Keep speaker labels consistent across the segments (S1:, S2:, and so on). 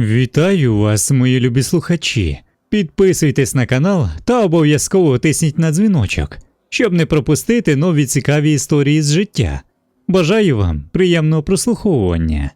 S1: Вітаю вас, мої любі слухачі. Підписуйтесь на канал та обов'язково тисніть на дзвіночок, щоб не пропустити нові цікаві історії з життя. Бажаю вам приємного прослуховування.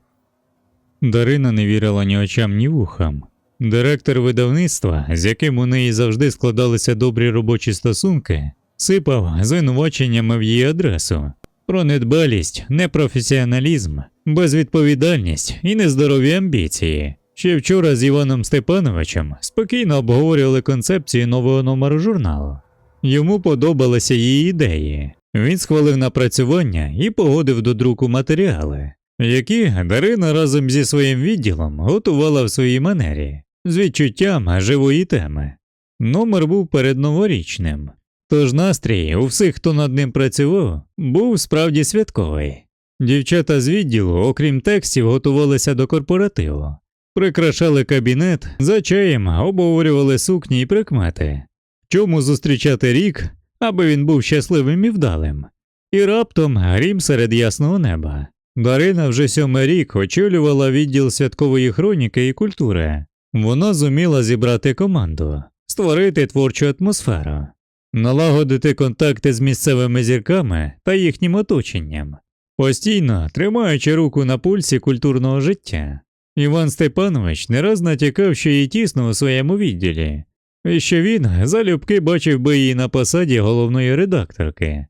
S1: Дарина не вірила ні очам, ні вухам. Директор видавництва, з яким у неї завжди складалися добрі робочі стосунки, сипав звинуваченнями в її адресу про недбалість, непрофесіоналізм, безвідповідальність і нездорові амбіції. Ще вчора з Іваном Степановичем спокійно обговорювали концепцію нового номеру журналу. Йому подобалися її ідеї. Він схвалив напрацювання і погодив до друку матеріали, які Дарина разом зі своїм відділом готувала в своїй манері з відчуттям живої теми. Номер був передноворічним, тож настрій у всіх, хто над ним працював, був справді святковий. Дівчата з відділу, окрім текстів, готувалися до корпоративу, прикрашали кабінет, за чаєм обговорювали сукні і прикмети, чому зустрічати рік, аби він був щасливим і вдалим. І раптом грім серед ясного неба. Дарина вже сьомий рік очолювала відділ святкової хроніки і культури. Вона зуміла зібрати команду, створити творчу атмосферу, налагодити контакти з місцевими зірками та їхнім оточенням, постійно тримаючи руку на пульсі культурного життя. Іван Степанович не раз натякав, що їй тісно у своєму відділі, і що він залюбки бачив би її на посаді головної редакторки.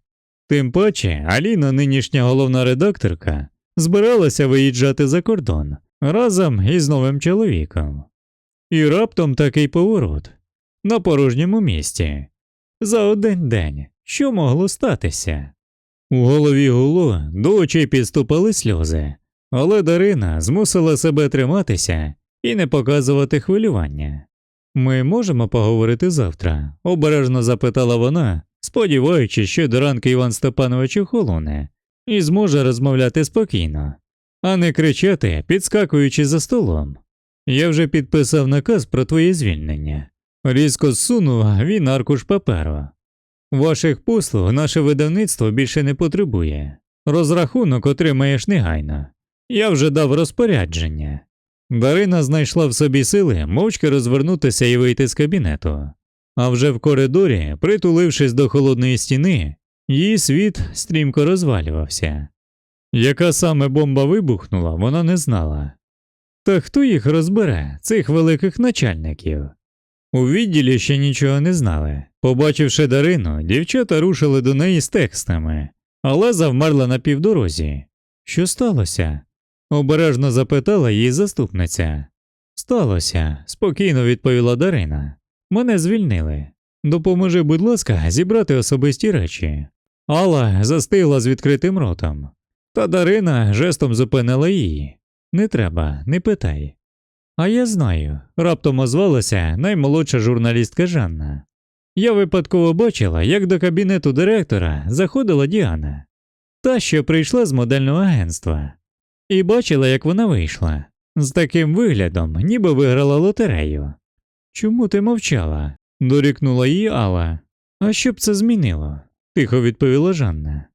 S1: Тим паче Аліна, нинішня головна редакторка, збиралася виїжджати за кордон разом із новим чоловіком. І раптом такий поворот на порожньому місці. За один день що могло статися? У голові гуло до очей підступали сльози, але Дарина змусила себе триматися і не показувати хвилювання. Ми можемо поговорити завтра? обережно запитала вона, сподіваючись, що до ранку Іван Степанович охолоне і зможе розмовляти спокійно, а не кричати, підскакуючи за столом. Я вже підписав наказ про твоє звільнення. Різко зсунув він аркуш паперу. Ваших послуг наше видавництво більше не потребує. Розрахунок отримаєш негайно. Я вже дав розпорядження. Дарина знайшла в собі сили мовчки розвернутися і вийти з кабінету. А вже в коридорі, притулившись до холодної стіни, її світ стрімко розвалювався. Яка саме бомба вибухнула, вона не знала. Та хто їх розбере, цих великих начальників? У відділі ще нічого не знали. Побачивши Дарину, дівчата рушили до неї з текстами, але завмерла на півдорозі. Що сталося? Обережно запитала її заступниця. Сталося, спокійно відповіла Дарина. Мене звільнили. Допоможи, будь ласка, зібрати особисті речі. Алла застигла з відкритим ротом, та Дарина жестом зупинила її. Не треба, не питай. А я знаю, раптом озвалася наймолодша журналістка Жанна. Я випадково бачила, як до кабінету директора заходила Діана, та, що прийшла з модельного агентства, і бачила, як вона вийшла, з таким виглядом, ніби виграла лотерею. Чому ти мовчала? дорікнула її Алла. А що б це змінило? тихо відповіла Жанна.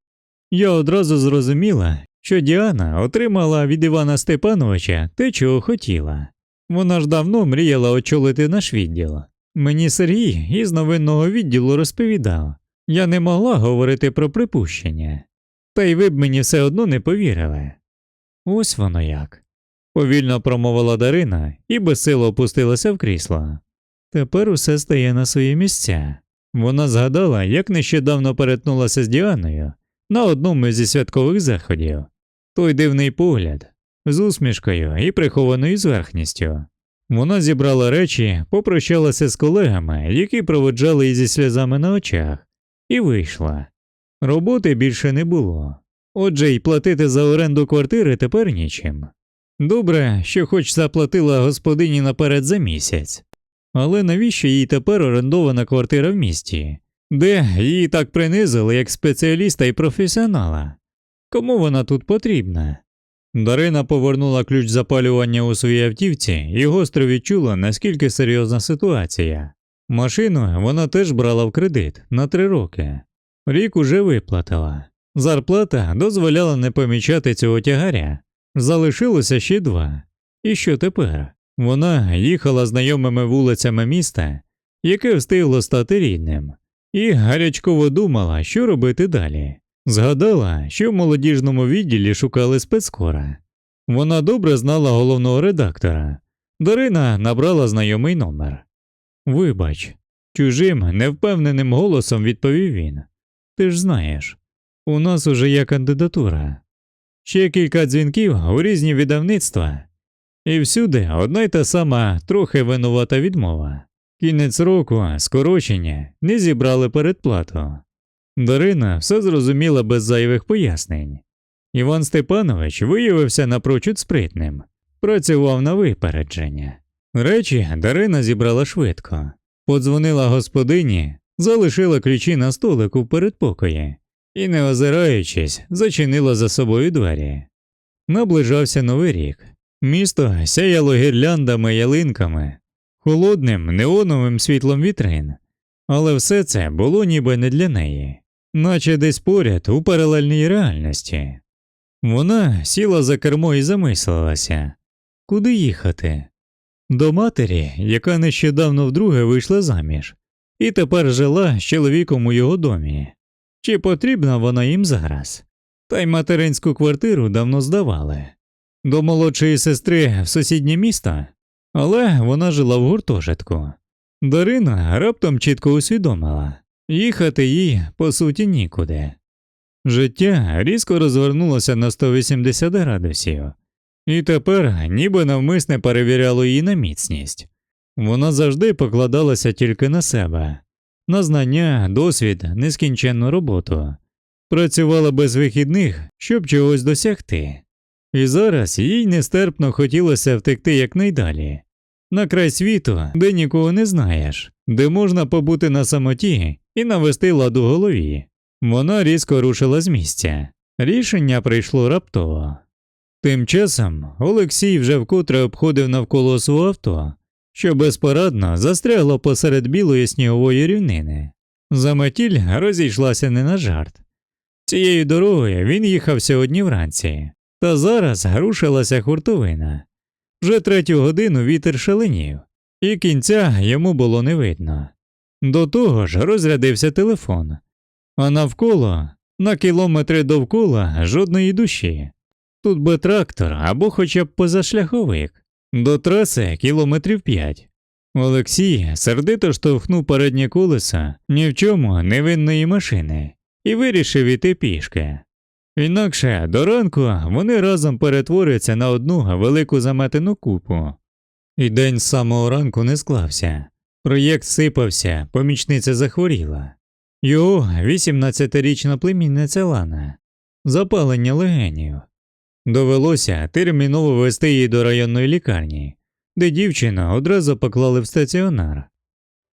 S1: Я одразу зрозуміла, що Діана отримала від Івана Степановича те, чого хотіла. Вона ж давно мріяла очолити наш відділ. Мені Сергій із новинного відділу розповідав я не могла говорити про припущення, та й ви б мені все одно не повірили. Ось воно як. повільно промовила Дарина і безсило опустилася в крісло. Тепер усе стає на свої місця. Вона згадала, як нещодавно перетнулася з Діаною на одному зі святкових заходів. Той дивний погляд з усмішкою і прихованою зверхністю. Вона зібрала речі, попрощалася з колегами, які проводжали її зі сльозами на очах, і вийшла. Роботи більше не було. Отже, й платити за оренду квартири тепер нічим. Добре, що хоч заплатила господині наперед за місяць. Але навіщо їй тепер орендована квартира в місті, де її так принизили як спеціаліста і професіонала? Кому вона тут потрібна? Дарина повернула ключ запалювання у своїй автівці і гостро відчула, наскільки серйозна ситуація. Машину вона теж брала в кредит на три роки. Рік уже виплатила. Зарплата дозволяла не помічати цього тягаря. Залишилося ще два. І що тепер? Вона їхала знайомими вулицями міста, яке встигло стати рідним, і гарячково думала, що робити далі. Згадала, що в молодіжному відділі шукали спецкора. Вона добре знала головного редактора. Дарина набрала знайомий номер. Вибач, чужим, невпевненим голосом відповів він. Ти ж знаєш, у нас уже є кандидатура. Ще кілька дзвінків у різні видавництва, і всюди одна й та сама трохи винувата відмова. Кінець року, скорочення, не зібрали передплату. Дарина все зрозуміла без зайвих пояснень. Іван Степанович виявився напрочуд спритним, працював на випередження. Речі Дарина зібрала швидко, подзвонила господині, залишила ключі на столику в передпокої і, не озираючись, зачинила за собою двері. Наближався новий рік. Місто сяяло гірляндами ялинками, холодним неоновим світлом вітрин, але все це було ніби не для неї, наче десь поряд у паралельній реальності. Вона сіла за кермо і замислилася, куди їхати? До матері, яка нещодавно вдруге вийшла заміж, і тепер жила з чоловіком у його домі. Чи потрібна вона їм зараз? Та й материнську квартиру давно здавали. До молодшої сестри в сусіднє місто, але вона жила в гуртожитку. Дарина раптом чітко усвідомила їхати їй по суті нікуди. Життя різко розвернулося на 180 градусів, і тепер ніби навмисне перевіряло її на міцність. Вона завжди покладалася тільки на себе, на знання, досвід, нескінченну роботу, працювала без вихідних, щоб чогось досягти. І зараз їй нестерпно хотілося втекти якнайдалі, на край світу, де нікого не знаєш, де можна побути на самоті і навести лад у голові. Вона різко рушила з місця. Рішення прийшло раптово. Тим часом Олексій вже вкотре обходив навколо свого авто, що безпорадно застрягло посеред білої снігової рівнини. Заметіль розійшлася не на жарт. Цією дорогою він їхав сьогодні вранці, та зараз рушилася хуртовина. Вже третю годину вітер шаленів, і кінця йому було не видно. До того ж розрядився телефон, а навколо, на кілометри довкола, жодної душі. Тут би трактор або хоча б позашляховик, до траси кілометрів п'ять. Олексій сердито штовхнув переднє колесо ні в чому невинної машини і вирішив іти пішки. Інакше до ранку вони разом перетворяться на одну велику заметену купу. І день з самого ранку не склався. Проєкт сипався, помічниця захворіла. Його 18-річна племінниця Лана, запалення легенів. Довелося терміново вести її до районної лікарні, де дівчину одразу поклали в стаціонар.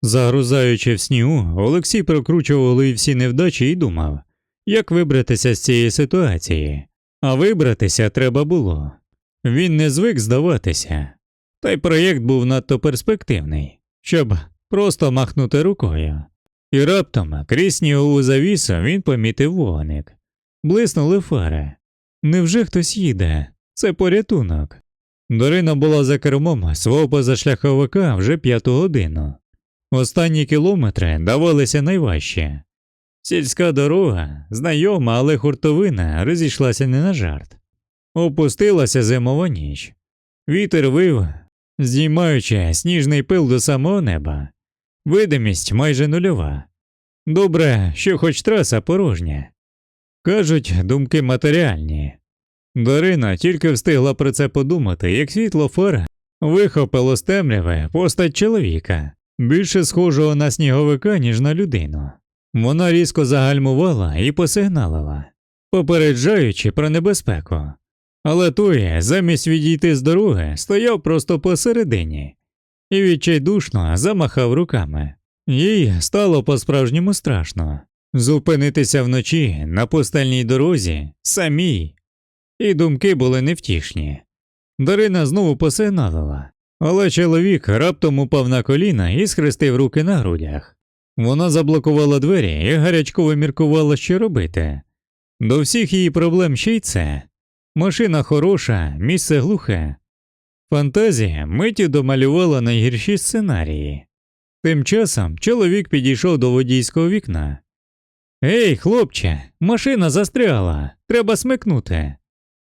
S1: Загрузаючи в снігу, Олексій прокручував всі невдачі і думав, як вибратися з цієї ситуації, а вибратися треба було. Він не звик здаватися, та й проєкт був надто перспективний, щоб просто махнути рукою. І раптом крізь снігову завісу він помітив вогник. Блиснули фари. Невже хтось їде? Це порятунок. Дарина була за кермом свого позашляховика вже п'яту годину. Останні кілометри давалися найважче. Сільська дорога, знайома, але хуртовина розійшлася не на жарт. Опустилася зимова ніч. Вітер вив, здіймаючи сніжний пил до самого неба. Видимість майже нульова. Добре, що хоч траса порожня. Кажуть, думки матеріальні. Дарина тільки встигла про це подумати, як світло фар вихопило з темряви постать чоловіка, більше схожого на сніговика, ніж на людину. Вона різко загальмувала і посигналила, попереджаючи про небезпеку. Але той, замість відійти з дороги, стояв просто посередині і відчайдушно замахав руками. Їй стало по-справжньому страшно зупинитися вночі на пустельній дорозі самій, і думки були невтішні. Дарина знову посигналила, але чоловік раптом упав на коліна і схрестив руки на грудях. Вона заблокувала двері і гарячково міркувала, що робити. До всіх її проблем ще й це. Машина хороша, місце глухе. Фантазія миттю домалювала найгірші сценарії. Тим часом чоловік підійшов до водійського вікна. Ей, хлопче, машина застряла, треба смикнути.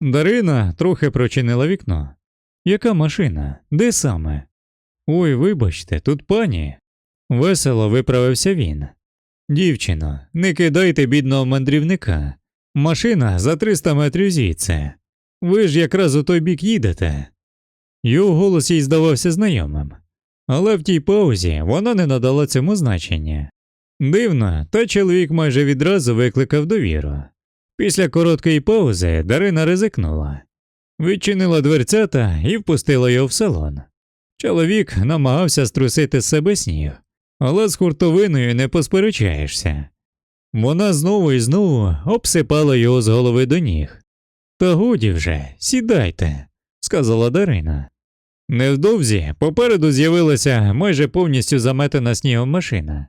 S1: Дарина трохи прочинила вікно. Яка машина? Де саме? Ой, вибачте, тут пані. Весело виправився він. Дівчино, не кидайте бідного мандрівника. Машина за 300 метрів звідси. Ви ж якраз у той бік їдете. Його голос їй здавався знайомим, але в тій паузі вона не надала цьому значення. Дивно, та чоловік майже відразу викликав довіру. Після короткої паузи Дарина ризикнула, відчинила дверцята і впустила його в салон. Чоловік намагався струсити з себе сніг, але з хуртовиною не посперечаєшся. Вона знову і знову обсипала його з голови до ніг. Та годі вже, сідайте, сказала Дарина. Невдовзі попереду з'явилася майже повністю заметена снігом машина.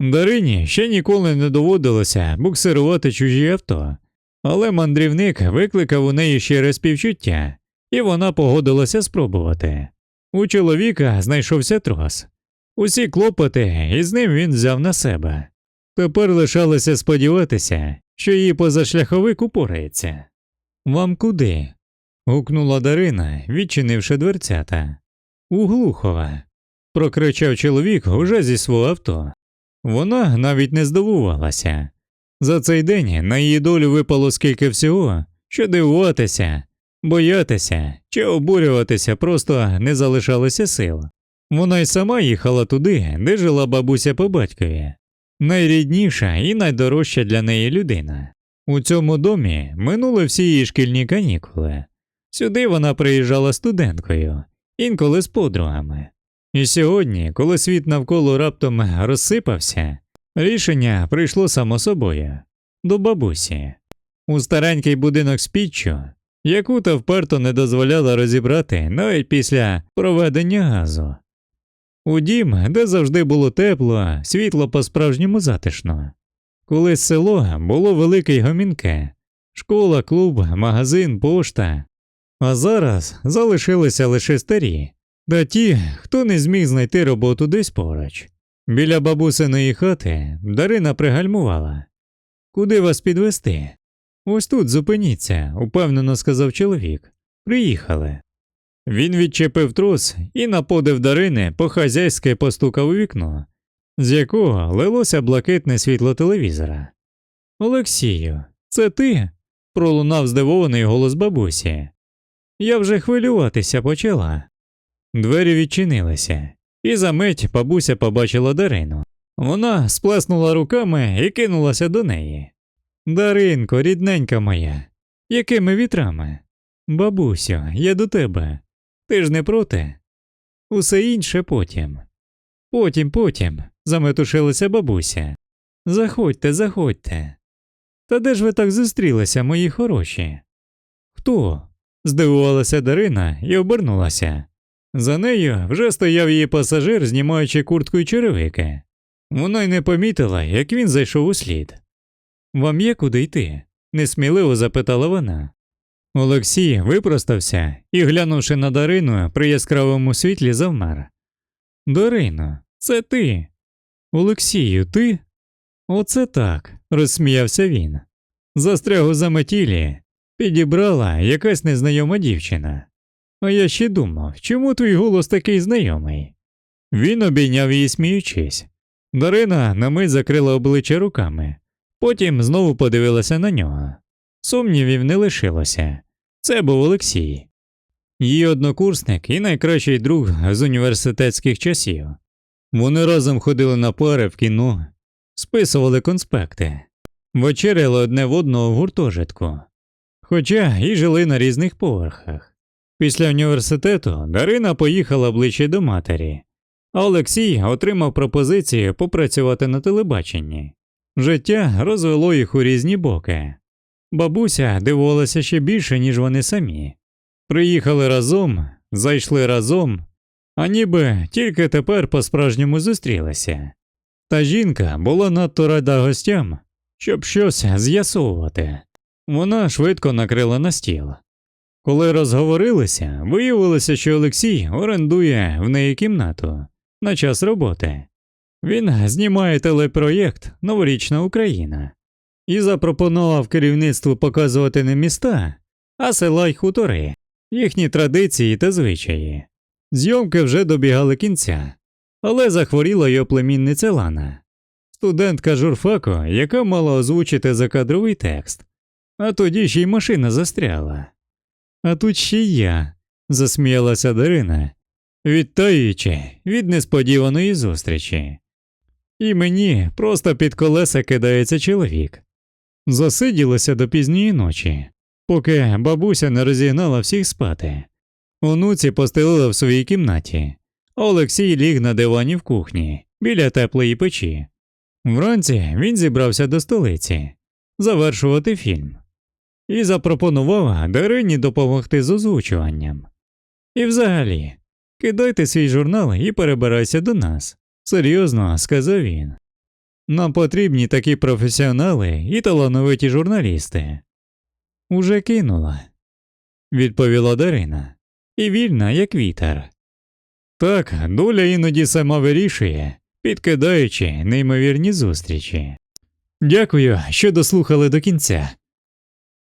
S1: Дарині ще ніколи не доводилося буксирувати чужі авто, але мандрівник викликав у неї щире співчуття, і вона погодилася спробувати. У чоловіка знайшовся трос. Усі клопоти, і з ним він взяв на себе. Тепер лишалося сподіватися, що її позашляховик упорається. Вам куди? гукнула Дарина, відчинивши дверцята. У Глухова. прокричав чоловік уже зі свого авто. Вона навіть не здивувалася. За цей день на її долю випало скільки всього, що дивуватися, боятися чи обурюватися просто не залишалося сил. Вона й сама їхала туди, де жила бабуся по батькові, найрідніша і найдорожча для неї людина. У цьому домі минули всі її шкільні канікули. Сюди вона приїжджала студенткою, інколи з подругами. І сьогодні, коли світ навколо раптом розсипався, рішення прийшло само собою до бабусі. У старенький будинок з піччю, яку та вперто не дозволяла розібрати навіть після проведення газу. У дім, де завжди було тепло, світло по-справжньому затишно. Колись село було велике й гомінке школа, клуб, магазин, пошта. А зараз залишилися лише старі, та ті, хто не зміг знайти роботу десь поруч. Біля бабусиної хати Дарина пригальмувала. Куди вас підвести? Ось тут зупиніться, упевнено сказав чоловік. Приїхали. Він відчепив трос і на подив Дарини по хазяйськи постукав у вікно, з якого лилося блакитне світло телевізора. Олексію, це ти? пролунав здивований голос бабусі. Я вже хвилюватися почала. Двері відчинилися, і за мить бабуся побачила Дарину. Вона сплеснула руками і кинулася до неї. Даринко, рідненька моя, якими вітрами? Бабусю, я до тебе. Ти ж не проти? Усе інше потім. Потім, потім, заметушилася бабуся. Заходьте, заходьте. Та де ж ви так зустрілися, мої хороші? Хто? здивувалася Дарина і обернулася. За нею вже стояв її пасажир, знімаючи куртку й черевики. Вона й не помітила, як він зайшов у слід. Вам є куди йти? несміливо запитала вона. Олексій випростався і, глянувши на Дарину, при яскравому світлі завмер. Дарино, це ти. Олексію, ти? Оце так, розсміявся він. Застряг у заметілі, підібрала якась незнайома дівчина. А я ще думав, чому твій голос такий знайомий? Він обійняв її, сміючись. Дарина на мить закрила обличчя руками, потім знову подивилася на нього. Сумнівів не лишилося. Це був Олексій, її однокурсник і найкращий друг з університетських часів. Вони разом ходили на пари в кіно, списували конспекти, вечеряли одне в одного в гуртожитку, хоча і жили на різних поверхах. Після університету Дарина поїхала ближче до матері, а Олексій отримав пропозицію попрацювати на телебаченні. Життя розвело їх у різні боки. Бабуся дивувалася ще більше, ніж вони самі. Приїхали разом, зайшли разом, а ніби тільки тепер по-справжньому зустрілися. Та жінка була надто рада гостям, щоб щось з'ясовувати. Вона швидко накрила на стіл. Коли розговорилися, виявилося, що Олексій орендує в неї кімнату на час роботи. Він знімає телепроєкт Новорічна Україна і запропонував керівництву показувати не міста, а села й хутори, їхні традиції та звичаї. Зйомки вже добігали кінця, але захворіла його племінниця Лана, студентка журфаку, яка мала озвучити закадровий текст, а тоді ще й машина застряла. А тут ще я, засміялася Дарина, відтаючи від несподіваної зустрічі. І мені просто під колеса кидається чоловік. Засиділося до пізньої ночі, поки бабуся не розігнала всіх спати. Онуці постелила в своїй кімнаті, Олексій ліг на дивані в кухні біля теплої печі. Вранці він зібрався до столиці завершувати фільм і запропонував Дарині допомогти з озвучуванням. І взагалі, кидайте свій журнал і перебирайся до нас. Серйозно, сказав він. Нам потрібні такі професіонали і талановиті журналісти. Уже кинула, відповіла Дарина, і вільна, як вітер. Так, доля іноді сама вирішує, підкидаючи неймовірні зустрічі. Дякую, що дослухали до кінця.